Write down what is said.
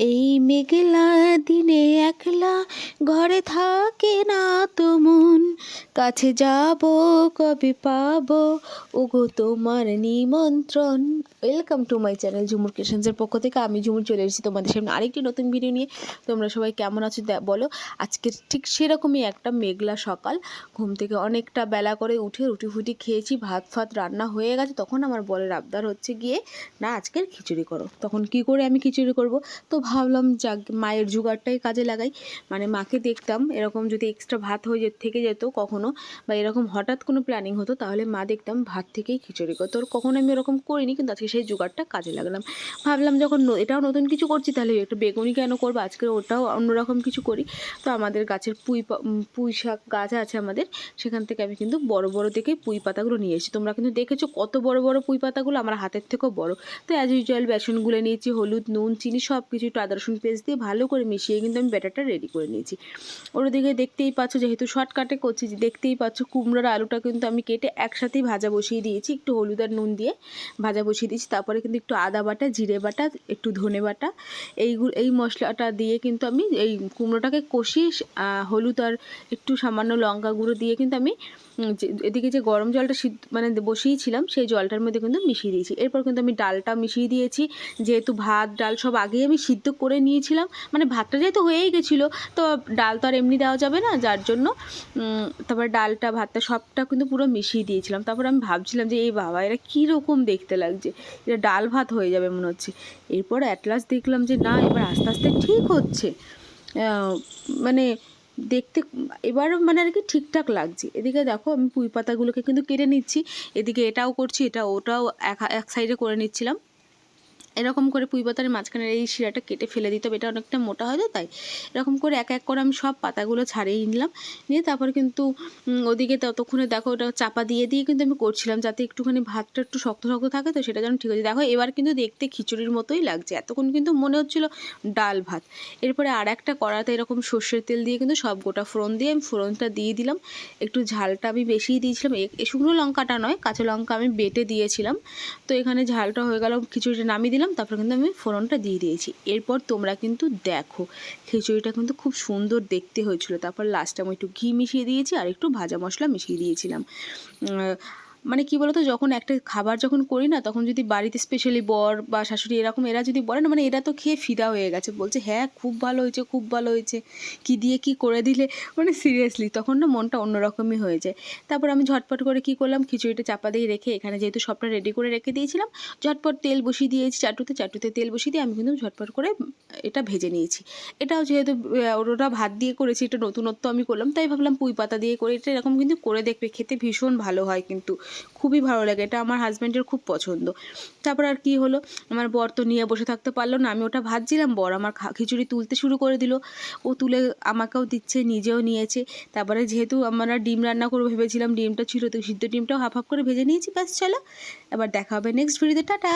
এই মেঘলা দিনে একলা ঘরে থাকে না তো মন। কাছে যাব, কবে পাবো? ওগো তোমার নিমন্ত্রণ। Welcome to my channel Jhumur ক্রিয়েশনসের পক্ষ থেকে আমি ঝুমুর চলে এসেছি তোমাদের সামনে আরেকটি নতুন ভিডিও নিয়ে। তোমরা সবাই কেমন আছো বলো আজকে ঠিক সেরকমই একটা মেঘলা সকাল। ঘুম থেকে অনেকটা বেলা করে উঠে রুটি ফুটি খেয়েছি, ভাত ফাত রান্না হয়ে গেছে। তখন আমার বলের আবদার হচ্ছে গিয়ে, না, আজকের খিচুড়ি করো। তখন কি করে আমি খিচুড়ি করব? তো ভাবলাম যাক, মায়ের জোগাড়টাই কাজে লাগাই। মানে মাকে দেখতাম, এরকম যদি এক্সট্রা ভাত হয়ে থেকে যেত কখনো, বা এরকম হঠাৎ কোনো প্ল্যানিং হতো, তাহলে মা দেখতাম ভাত থেকেই খিচুড়ি করতো। ওর কখনো আমি এরকম করিনি, কিন্তু আজকে সেই জোগাড়টা কাজে লাগলাম। ভাবলাম যখন এটাও নতুন কিছু করছি, তাহলে একটু বেগুনি কেন করব? আজকে ওটাও অন্যরকম কিছু করি। তো আমাদের গাছের পুঁই পুঁই শাক গাছ আছে আমাদের, সেখান থেকে আমি কিন্তু বড় বড় দেখে পুঁই পাতাগুলো নিয়ে এসেছি। তোমরা কিন্তু দেখেছ কত বড় বড় পুঁই পাতাগুলো, আমার হাতের থেকেও বড়। তো অ্যাজ ইউজুয়াল বেসন গুলে নিয়েছি, হলুদ, নুন, চিনি সব কিছু আদা, রসুন পেস্ট দিয়ে ভালো করে মিশিয়ে কিন্তু আমি ব্যাটারটা রেডি করে নিয়েছি। ওর দিকে দেখতেই পাচ্ছ, যেহেতু শর্টকাটে করছি দেখতেই পাচ্ছ কুমড়োর আলুটা কিন্তু আমি কেটে একসাথেই ভাজা বসিয়ে দিয়েছি। একটু হলুদ আর নুন দিয়ে ভাজা বসিয়ে দিয়েছি। তারপরে কিন্তু একটু আদা বাটা, জিরে বাটা, একটু ধনে বাটা, এইগুলো এই মশলাটা দিয়ে কিন্তু আমি এই কুমড়োটাকে কষিয়ে হলুদ আর একটু সামান্য লঙ্কা গুঁড়ো দিয়ে কিন্তু আমি এদিকে যে গরম জলটা সিদ্ধ মানে বসিয়েছিলাম, সেই জলটার মধ্যে কিন্তু মিশিয়ে দিয়েছি। এরপর কিন্তু আমি ডালটা মিশিয়ে দিয়েছি। যেহেতু ভাত, ডাল সব আগেই আমি সিদ্ধ করে নিয়েছিলাম। মানে ভাতটা যেহেতু হয়েই গেছিল, তো ডাল তো আর এমনি দেওয়া যাবে না, যার জন্য তারপরে ডালটা, ভাতটা সবটা কিন্তু পুরো মিশিয়ে দিয়েছিলাম। তারপর আমি ভাবছিলাম যে এই বাবা, এরা কীরকম দেখতে লাগছে? এটা ডাল ভাত হয়ে যাবে মনে হচ্ছে। এরপর অ্যাটলাস দেখলাম যে, না, এবার আস্তে আস্তে ঠিক হচ্ছে। মানে দেখতে, এবার মানে আর কি ঠিকঠাক লাগছে। এদিকে দেখো, আমি পুঁই পাতাগুলোকে কিন্তু কেটে নিচ্ছি। এদিকে এটাও করছি, এটা ওটাও এক এক সাইডে করে নিচ্ছিলাম। এরকম করে পুঁই পাতার মাঝখানের এই শিরাটা কেটে ফেলে দিতে হবে। এটা অনেকটা মোটা হয় তো তাই এরকম করে এক এক করে আমি সব পাতাগুলো ছাড়িয়ে নিলাম। নিয়ে তারপর কিন্তু ওদিকে ততক্ষণে দেখো ওটা চাপা দিয়ে দিয়ে কিন্তু আমি করছিলাম যাতে একটুখানি ভাতটা একটু শক্ত শক্ত থাকে, তো সেটা যেন ঠিক আছে দেখো, এবার কিন্তু দেখতে খিচুড়ির মতোই লাগছে। এতক্ষণ কিন্তু মনে হচ্ছিল ডাল ভাত। এরপরে আর একটা কড়াতে এরকম সর্ষের তেল দিয়ে কিন্তু সব গোটা ফোড়ন দিয়ে আমি ফোড়নটা দিয়ে দিলাম। একটু ঝালটা আমি বেশিই দিয়েছিলাম। শুকনো লঙ্কাটা নয়, কাঁচা লঙ্কা আমি বেটে দিয়েছিলাম। তো এখানে ঝালটা হয়ে গেল, খিচুড়িটা নামিয়ে দিলাম। তারপর কিন্তু আমি ফোড়নটা দিয়ে দিয়েছি। এরপর তোমরা কিন্তু দেখো, খিচুড়িটা কিন্তু খুব সুন্দর দেখতে হয়েছিল। তারপর লাস্টে আমি একটু ঘি মিশিয়ে দিয়েছি আর একটু ভাজা মশলা মিশিয়ে দিয়েছিলাম। মানে কি বলতো, যখন একটা খাবার যখন করি না, তখন যদি বাড়িতে স্পেশালি বর বা শাশুড়ি এরকম এরা যদি বলে না মানে এরা তো খেয়ে ফিদা হয়ে গেছে। বলছে হ্যাঁ খুব ভালো হয়েছে, খুব ভালো হয়েছে। কি দিয়ে কি করে দিলে? মানে সিরিয়াসলি তখন না মনটা অন্যরকমই হয়ে যায়। তারপর আমি ঝটপট করে কি করলাম, খিচুড়িটা চাপা দিয়ে রেখে এখানে যেহেতু সবটা রেডি করে রেখে দিয়েছিলাম, ঝটপট তেল বসিয়ে দিয়েছি চাটুতে। চাটুতে তেল বসিয়ে দিয়ে আমি কিন্তু ঝটপট করে এটা ভেজে নিয়েছি। এটাও যেহেতু ওটা ভাত দিয়ে করেছি, এটা নতুনত্ব আমি করলাম, তাই ভাবলাম পুঁই পাতা দিয়ে করে, এটা এরকম কিন্তু করে দেখবে, খেতে ভীষণ ভালো হয় কিন্তু। খুবই ভালো লাগে। এটা আমার হাজব্যান্ডের খুব পছন্দ। তারপর আর কি হলো? আমার বর তো নিয়ে বসে থাকতে পারল না। আমি ওটা ভাজছিলাম। বর আমার খিচুড়ি তুলতে শুরু করে দিল। ও তুলে আমাকেও দিচ্ছে, নিজেও নিয়েছে। তারপরে যেহেতু আমরা ডিম রান্না করব ভেবেছিলাম ডিমটা ছিল, তো সিদ্ধ ডিমটাও হাফ হাফ করে ভেজে নিয়েছি। ব্যাস চলো। এবার দেখা হবে নেক্সট ভিডিওতে টাটা!